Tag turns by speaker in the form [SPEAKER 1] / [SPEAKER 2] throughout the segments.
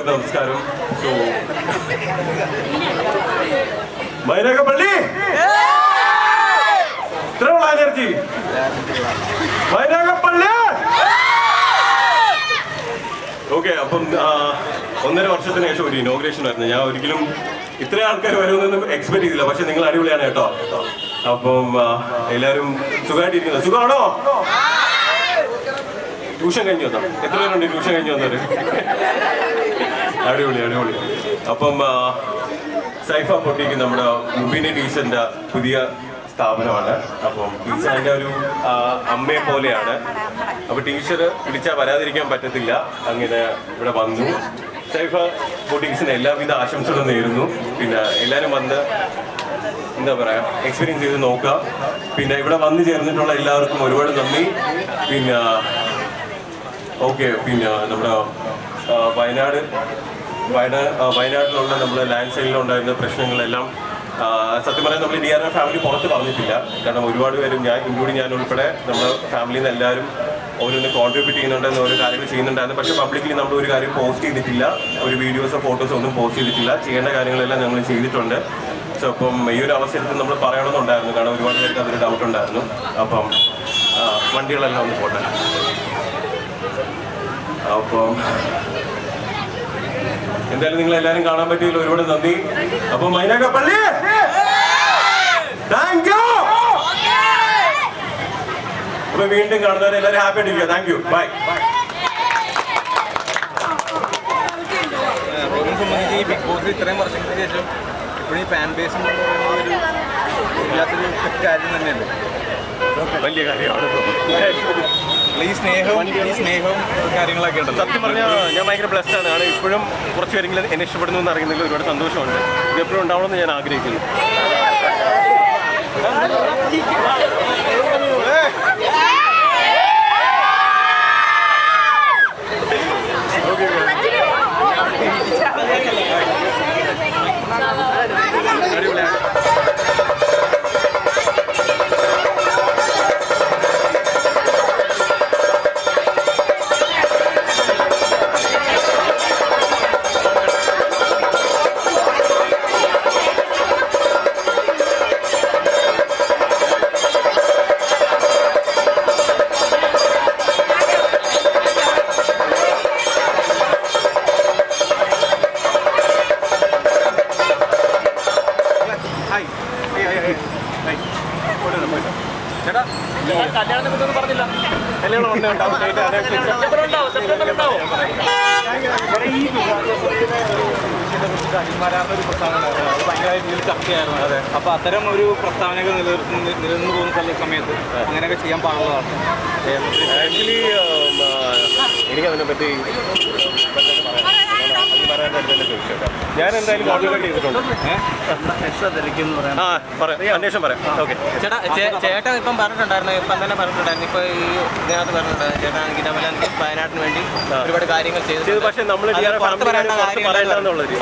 [SPEAKER 1] എല്ലാവർക്കും നമസ്കാരം. സോ മൈനക പള്ളി ദ്രവളാനർജി ഓക്കെ അപ്പം ഒന്നര വർഷത്തിന് ശേഷം ഒരു ഇനോഗ്രേഷൻ ആയിരുന്നു. ഞാൻ ഒരിക്കലും ഇത്രയും ആൾക്കാർ വരുമെന്ന് എക്സ്പെക്ട് ചെയ്തില്ല. പക്ഷെ നിങ്ങൾ അടിപൊളിയാണ് കേട്ടോ. അപ്പം എല്ലാവരും സുഖമായിട്ടിരിക്കുന്നത് സുഖമാണോ? ട്യൂഷൻ കഴിഞ്ഞു വന്നോ? എത്ര പേരുണ്ട് ട്യൂഷൻ കഴിഞ്ഞു വന്നവര്? അടിപൊളി അടിപൊളി. അപ്പം സൈഫ പൊട്ടിക്ക് നമ്മുടെ മുബിനെ ടീച്ചറിന്റെ പുതിയ സ്ഥാപനമാണ്. അപ്പം ടീച്ചറിന്റെ ഒരു അമ്മയെ പോലെയാണ്. അപ്പൊ ടീച്ചർ വിളിച്ചാൽ വരാതിരിക്കാൻ പറ്റത്തില്ല. അങ്ങനെ ഇവിടെ വന്നു. സൈഫ പൊട്ടിക്സിന് എല്ലാവിധ ആശംസകളും നേരുന്നു. പിന്നെ എല്ലാവരും വന്ന് എന്താ പറയാ എക്സ്പീരിയൻസ് ചെയ്ത് നോക്കുക. പിന്നെ ഇവിടെ വന്നു ചേർന്നിട്ടുള്ള എല്ലാവർക്കും ഒരുപാട് നന്ദി. പിന്നെ ഓക്കെ പിന്നെ നമ്മുടെ വയനാട്. വയനാട് വയനാട്ടിലുള്ള നമ്മുടെ ലാൻഡ് സൈഡിലുണ്ടായിരുന്ന പ്രശ്നങ്ങളെല്ലാം സത്യം പറയാൻ നമ്മൾ ഡി ആർ ഫാമിലി പുറത്ത് പറഞ്ഞിട്ടില്ല. കാരണം ഒരുപാട് പേരും ഞാൻ ഇൻക്ലൂഡിങ് ഞാൻ ഉൾപ്പെടെ നമ്മുടെ ഫാമിലിയിൽ നിന്ന് എല്ലാവരും ഓരോന്ന് കോൺട്രിബ്യൂട്ട് ചെയ്യുന്നുണ്ടെന്ന് ഓരോ കാര്യങ്ങൾ ചെയ്യുന്നുണ്ടായിരുന്നു. പക്ഷേ പബ്ലിക്കലി നമ്മൾ ഒരു കാര്യം പോസ്റ്റ് ചെയ്തിട്ടില്ല. ഒരു വീഡിയോസോ ഫോട്ടോസോ ഒന്നും പോസ്റ്റ് ചെയ്തിട്ടില്ല. ചെയ്യേണ്ട കാര്യങ്ങളെല്ലാം ഞങ്ങൾ ചെയ്തിട്ടുണ്ട്. സോ അപ്പം ഈ ഒരു അവസരത്തിൽ നമ്മൾ പറയണമെന്നുണ്ടായിരുന്നു. കാരണം ഒരുപാട് പേർക്ക് അതൊരു ഡൗട്ട് ഉണ്ടായിരുന്നു. അപ്പം വണ്ടികളെല്ലാം ഒന്ന് പോട്ടെ. അപ്പം എന്തായാലും നിങ്ങൾ എല്ലാവരും കാണാൻ പറ്റിയതിൽ ഒരുപാട് നന്ദി. അപ്പൊ മൈനാക്കപ്പള്ളി താങ്ക് യു അപ്പൊ വീണ്ടും കാണുന്നവരെ എല്ലാവരും ഹാപ്പി ആയിട്ടിരിക്കുക. താങ്ക് യു ബൈ
[SPEAKER 2] സംബന്ധിച്ച് ഈ ബിഗ് ബോസ് ഇത്രയും വർഷങ്ങൾക്ക് ശേഷം ഇപ്പോഴും ഈ ഫാൻ ബേസ് എന്ന് പറയുന്ന ഒരു ഇല്ലാത്തൊരു കാര്യം തന്നെയല്ലേ?
[SPEAKER 1] വലിയ കാര്യമാണ്.
[SPEAKER 2] ഈ സ്നേഹവും ഈ സ്നേഹവും കാര്യങ്ങളൊക്കെ ഉണ്ടല്ലോ.
[SPEAKER 1] സത്യം പറഞ്ഞാൽ ഞാൻ ഭയങ്കര ബ്ലസ്ഡ് ആണ്. കാരണം ഇപ്പോഴും കുറച്ച് പേരെങ്കിലും എന്നെ ഇഷ്ടപ്പെടുന്നു എന്ന് അറിയുന്നതിൽ ഒരുപാട് സന്തോഷമുണ്ട്. ഇത് എപ്പോഴും ഉണ്ടാവണമെന്ന് ഞാൻ ആഗ്രഹിക്കുന്നു.
[SPEAKER 2] കുറിച്ചൊന്നും പറഞ്ഞില്ല.
[SPEAKER 1] കല്യാണം ഉണ്ടാവും
[SPEAKER 2] അനിൽമാരാറിന്റെ ഒരു പ്രസ്താവന. അത് ഭയങ്കര രീതിയിൽ ചർച്ചയായിരുന്നു. അതെ. അപ്പൊ അത്തരം ഒരു പ്രസ്താവനയൊക്കെ നിലനിർത്തുന്ന നിലനിന്ന് പോകുന്ന സ്ഥല സമയത്ത് അങ്ങനെയൊക്കെ ചെയ്യാൻ പാടുള്ളതാണ്.
[SPEAKER 1] ആക്ച്വലി എനിക്ക് ഞാൻ എന്തായാലും കോൺട്രിബ്യൂട്ട് ചെയ്തിട്ടുണ്ട്. ആ പറയാം. അന്വേഷണം പറയാം. ഓക്കെ
[SPEAKER 3] ചേട്ടാ ചേ- ചേട്ടൻ ഇപ്പം പറഞ്ഞിട്ടുണ്ടായിരുന്നു ഇപ്പം തന്നെ പറഞ്ഞിട്ടുണ്ടായിരുന്നു. ഇപ്പൊ ഈ ഇതിനകത്ത് പറഞ്ഞിട്ടുണ്ടായിരുന്നു ചേട്ടാ ഗിനമലൻ വയനാട്ടിന് വേണ്ടി ഒരുപാട് കാര്യങ്ങൾ
[SPEAKER 1] ചെയ്തു
[SPEAKER 3] പക്ഷെ
[SPEAKER 1] പക്ഷേ നമ്മൾ
[SPEAKER 3] പറയേണ്ട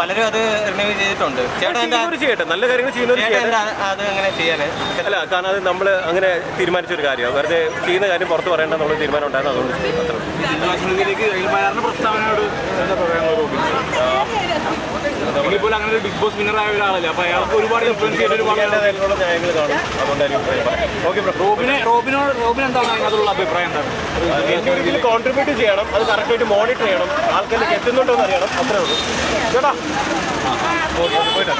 [SPEAKER 3] പലരും അത് റിന്യൂ ചെയ്തിട്ടുണ്ട്. ചേട്ടൻ എന്താ
[SPEAKER 1] ചെയ്യുന്നവർ ചെയ്യട്ടെ നല്ല കാര്യങ്ങൾ ചെയ്യുന്ന
[SPEAKER 3] ചേട്ടൻ
[SPEAKER 1] ചെയ്യട്ടെ
[SPEAKER 3] എന്താ അത് അങ്ങനെ ചെയ്യാന്
[SPEAKER 1] അല്ല കാരണം അത് നമ്മൾ അങ്ങനെ തീരുമാനിച്ച ഒരു കാര്യമാണ്. വെറുതെ ചെയ്യുന്ന കാര്യം പുറത്ത് പറയേണ്ടെന്നുള്ള തീരുമാനം ഉണ്ടായിരുന്നു അതുകൊണ്ട്. അത്രേ
[SPEAKER 2] പ്രസ്താവനയോട് പോലും അങ്ങനെ ഒരു ബിഗ് ബോസ് വിന്നർ ആയ ഒരാളല്ലേ അപ്പൊ അയാൾക്ക് ഒരുപാട് ഇൻഫ്ലുവൻസ് ചെയ്ത ഒരുപാട് റോബിനെ റോബിനോട് റോബിൻ എന്താണ് അതിനകത്തുള്ള അഭിപ്രായം എന്താണ്
[SPEAKER 1] ഇതിൽ കോൺട്രിബ്യൂട്ട് ചെയ്യണം അത് കറക്റ്റായിട്ട് മോണിറ്റർ ചെയ്യണം ആൾക്കാരിലേക്ക് എത്തുന്നുണ്ടോ എന്ന് അറിയണം അത്രേ ഉള്ളൂ. പോയിട്ട്.